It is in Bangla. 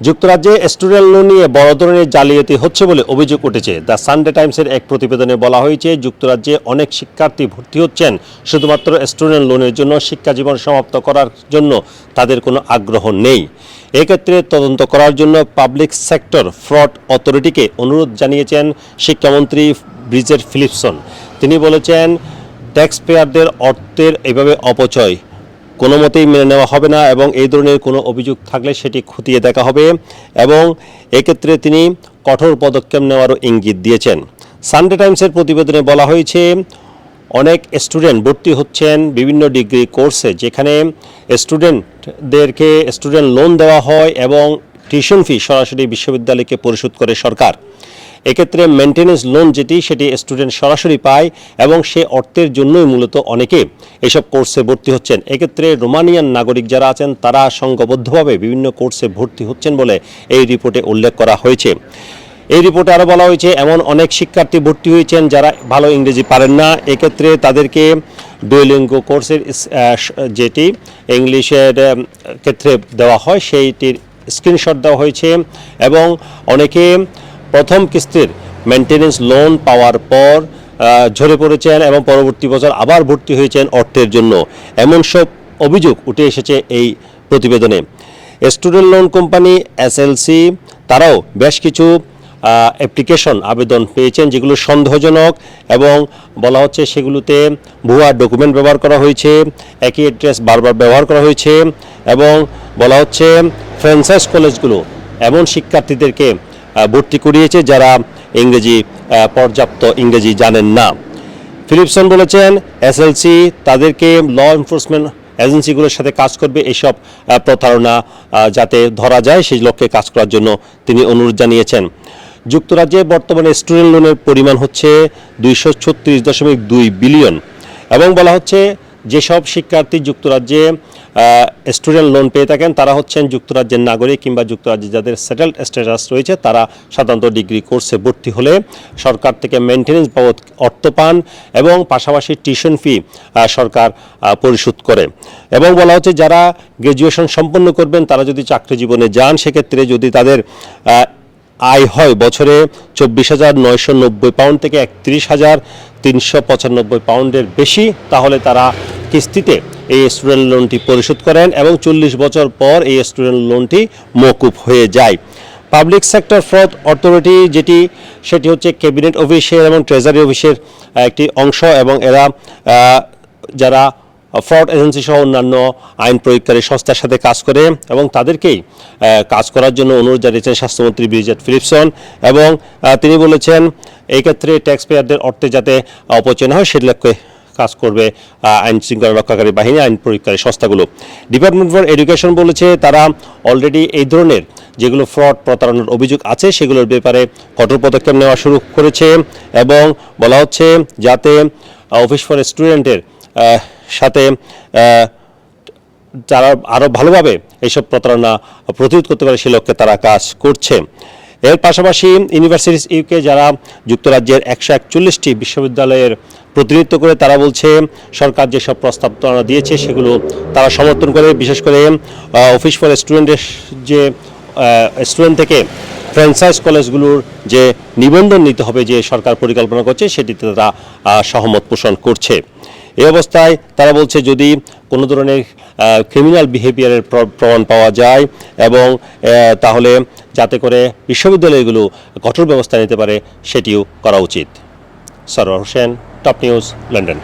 যুক্তরাজ্যে স্টুডেন্ট লোন নিয়ে বড় ধরনের জালিয়াতি হচ্ছে বলে অভিযোগ উঠেছে। দ্য সানডে টাইমসের এক প্রতিবেদনে বলা হয়েছে, যুক্তরাজ্যে অনেক শিক্ষার্থী ভর্তি হচ্ছেন। শুধুমাত্র স্টুডেন্ট লোনের জন্য শিক্ষা জীবন সমাপ্ত করার জন্য তাদের কোনো আগ্রহ নেই। এক্ষেত্রে তদন্ত করার জন্য পাবলিক সেক্টর ফ্রড অথরিটিকে অনুরোধ জানিয়েছেন শিক্ষামন্ত্রী ব্রিজের ফিলিপসন। তিনি বলেছেন ট্যাক্স পেয়ারদের অর্থের এভাবে অপচয় কোনো মতেই মেনে নেওয়া হবে না এবং এই ধরনের কোনো অভিযোগ থাকলে সেটি খতিয়ে দেখা হবে এবং এক্ষেত্রে তিনি কঠোর পদক্ষেপ নেওয়ারও ইঙ্গিত দিয়েছেন। সানডে টাইমসের প্রতিবেদনে বলা হয়েছে, অনেক স্টুডেন্ট ভর্তি হচ্ছেন বিভিন্ন ডিগ্রি কোর্সে, যেখানে স্টুডেন্টদেরকে স্টুডেন্ট লোন দেওয়া হয় এবং টিউশন ফি সরাসরি বিশ্ববিদ্যালয়কে পরিশোধ করে সরকার। এক্ষেত্রে মেনটেন্যান্স লোন যেটি, সেটি স্টুডেন্ট সরাসরি পায় এবং সে অর্থের জন্যই মূলত অনেকে এসব কোর্সে ভর্তি হচ্ছেন। এক্ষেত্রে রোমানিয়ান নাগরিক যারা আছেন, তারা সংঘবদ্ধভাবে বিভিন্ন কোর্সে ভর্তি হচ্ছেন বলে এই রিপোর্টে উল্লেখ করা হয়েছে। এই রিপোর্টে আরও বলা হয়েছে, এমন অনেক শিক্ষার্থী ভর্তি হয়েছেন যারা ভালো ইংরেজি পারেন না। এক্ষেত্রে তাদেরকে ডুয়েলিঙ্গো কোর্সের যেটি ইংলিশের ক্ষেত্রে দেওয়া হয়, সেইটির স্ক্রিনশট দেওয়া হয়েছে এবং অনেকে প্রথম কিস্তির মেনটেনেন্স লোন পাওয়ার পর ঝরে পড়েছেন এবং পরবর্তী বছর আবার ভর্তি হয়েছেন অর্থের জন্য। এমন সব অভিযোগ উঠে এসেছে এই প্রতিবেদনে। স্টুডেন্ট লোন কোম্পানি এসএলসি তারাও বেশ কিছু অ্যাপ্লিকেশন আবেদন পেয়েছেন যেগুলো সন্দেহজনক এবং বলা হচ্ছে সেগুলোতে ভুয়া ডকুমেন্ট ব্যবহার করা হয়েছে, একই অ্যাড্রেস বারবার ব্যবহার করা হয়েছে এবং বলা হচ্ছে ফ্র্যাঞ্চাইজ কলেজগুলো এমন শিক্ষার্থীদেরকে ভর্তি করিয়েছে যারা ইংরেজি পর্যাপ্ত ইংরেজি জানেন না। ফিলিপসন বলেছেন এসএলসি তাদেরকে ল এনফোর্সমেন্ট এজেন্সিগুলোর সাথে কাজ করবে এসব প্রতারণা যাতে ধরা যায় সেই লক্ষ্যে কাজ করার জন্য তিনি অনুরোধ জানিয়েছেন। যুক্তরাজ্যে বর্তমানে স্টুডেন্ট লোনের পরিমাণ হচ্ছে দুইশো ছত্রিশ দশমিক দুই বিলিয়ন এবং বলা হচ্ছে যেসব শিক্ষার্থী যুক্তরাজ্যে স্টুডেন্ট লোন পেয়ে থাকেন, তারা হচ্ছেন যুক্তরাজ্যের নাগরিক কিংবা যুক্তরাজ্যে যাদের সেটেলড স্ট্যাটাস রয়েছে, তারা সাধারণত ডিগ্রি কোর্সে ভর্তি হলে সরকার থেকে মেনটেন্যান্স বাবদ অর্থ পান এবং পাশাপাশি টিউশন ফি সরকার পরিশোধ করে। এবং বলা হচ্ছে যারা গ্র্যাজুয়েশন সম্পন্ন করবেন, তারা যদি চাকরি জীবনে যান, সেক্ষেত্রে যদি তাদের আয় হয় বছরে চব্বিশ হাজার নয়শো নব্বই পাউন্ড থেকে একত্রিশ হাজার তিনশো পঁচানব্বই পাউন্ডের বেশি, তাহলে তারা কিস্তিতে এই স্টুডেন্ট লোনটি পরিশোধ করেন এবং চল্লিশ বছর পর এই স্টুডেন্ট লোনটি মকুব হয়ে যায়। পাবলিক সেক্টর ফ্রড অথরিটি যেটি, সেটি হচ্ছে ক্যাবিনেট অফিসের এবং ট্রেজারি অফিসের একটি অংশ এবং এরা যারা ফ্রড এজেন্সি সহ অন্যান্য আইন প্রয়োগকারী সংস্থার সাথে কাজ করে এবং তাদেরকেই কাজ করার জন্য অনুরোধ জানিয়েছেন স্বাস্থ্যমন্ত্রী ব্রিজেট ফিলিপসন এবং তিনি বলেছেন এই ক্ষেত্রে ট্যাক্স পেয়ারদের অর্থে যাতে অপচয় না হয় সে লক্ষ্যে কাজ করবে আইন শৃঙ্খলা রক্ষাকারী বাহিনী, আইন প্রয়োগকারী সংস্থাগুলো। ডিপার্টমেন্ট ফর এডুকেশন বলেছে, তারা অলরেডি এই ধরনের যেগুলো ফ্রড প্রতারণার অভিযোগ আছে, সেগুলোর ব্যাপারে কঠোর পদক্ষেপ নেওয়া শুরু করেছে এবং বলা হচ্ছে যাতে অফিস ফর স্টুডেন্টের সাথে যারা আরও ভালোভাবে এইসব প্রতারণা প্রতিরোধ করতে পারে, সে লক্ষ্যে তারা কাজ করছে। এর পাশাপাশি ইউনিভার্সিটিস ইউকে যারা যুক্তরাজ্যের একশো একচল্লিশটি বিশ্ববিদ্যালয়ের প্রতিনিধিত্ব করে, তারা বলছে সরকার যেসব প্রস্তাবনা দিয়েছে সেগুলো তারা সমর্থন করে। বিশেষ করে অফিস ফর স্টুডেন্টের যে স্টুডেন্ট থেকে ফ্র্যাঞ্চাইজ কলেজগুলোর যে নিবন্ধন নিতে হবে যে সরকার পরিকল্পনা করছে, সেটিতে তারা সহমত পোষণ করছে। এই অবস্থায় তারা বলছে যদি কোনো ধরনের ক্রিমিনাল বিহেভিয়ারের প্রমাণ পাওয়া যায় এবং তাহলে যাতে করে বিশ্ববিদ্যালয়গুলো কঠোর ব্যবস্থা নিতে পারে সেটিও করা উচিত। Sarowar Hossain top news London